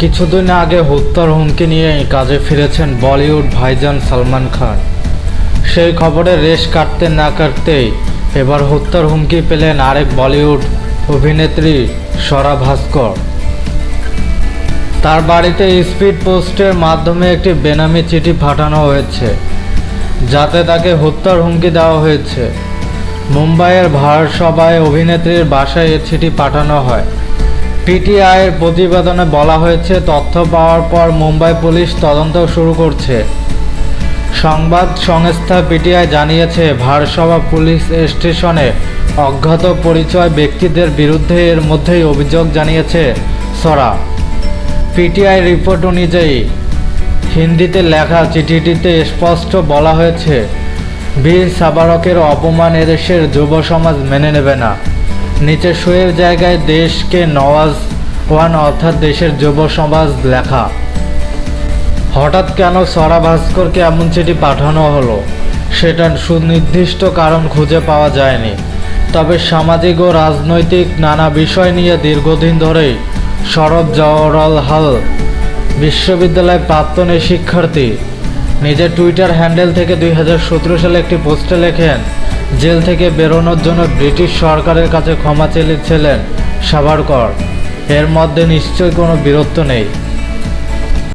কিছুদিন আগে হত্যার হুমকি নিয়ে কাজে ফিরেছেন বলিউড ভাইজান সালমান খান। সেই খবরে রেশ কাটতে না কাটতেই এবার হত্যার হুমকি পেলেন আরেক বলিউড অভিনেত্রী স্বরা ভাস্কর। তার বাড়িতে স্পিড পোস্টের মাধ্যমে একটি বেনামি চিঠি পাঠানো হয়েছে, যাতে তাকে হত্যার হুমকি দেওয়া হয়েছে। মুম্বাইয়ের ভারসভায় অভিনেত্রীর বাসায় এ চিঠি পাঠানো হয়। পিটিআইয়ের প্রতিবেদনে বলা হয়েছে, তথ্য পাওয়ার পর মুম্বাই পুলিশ তদন্ত শুরু করছে। সংবাদ সংস্থা পিটিআই জানিয়েছে ভারসভা পুলিশ স্টেশনে অজ্ঞাত পরিচয় ব্যক্তিদের বিরুদ্ধে এর মধ্যেই অভিযোগ জানিয়েছে সরা। পিটিআই রিপোর্ট অনুযায়ী, হিন্দিতে লেখা চিঠিটিতে স্পষ্ট বলা হয়েছে, বীর সাবারকের অপমান এদেশের যুব সমাজ মেনে নেবে না। নিচে শুয়ের জায়গায় দেশকে নওয়াজ ওয়ান অর্থাৎ দেশের যুব সমাজ লেখা। হঠাৎ কেন সরা ভাস্করকে এমন চিঠি পাঠানো হলো? সেটার সুনির্দিষ্ট কারণ খুঁজে পাওয়া যায়নি। তবে সামাজিক ও রাজনৈতিক নানা বিষয় নিয়ে দীর্ঘদিন ধরেই সরব জওহরলাল হাল বিশ্ববিদ্যালয়ের প্রাক্তন শিক্ষার্থী নিজের টুইটার হ্যান্ডেল থেকে দুই হাজার সতেরো সালে একটি পোস্টে লেখেন জেল থেকে বেরোনোর জন্য ব্রিটিশ সরকারের কাছে ক্ষমা চেয়েছিলেন সাভারকর। এর মধ্যে নিশ্চয়ই কোনো বীরত্ব নেই।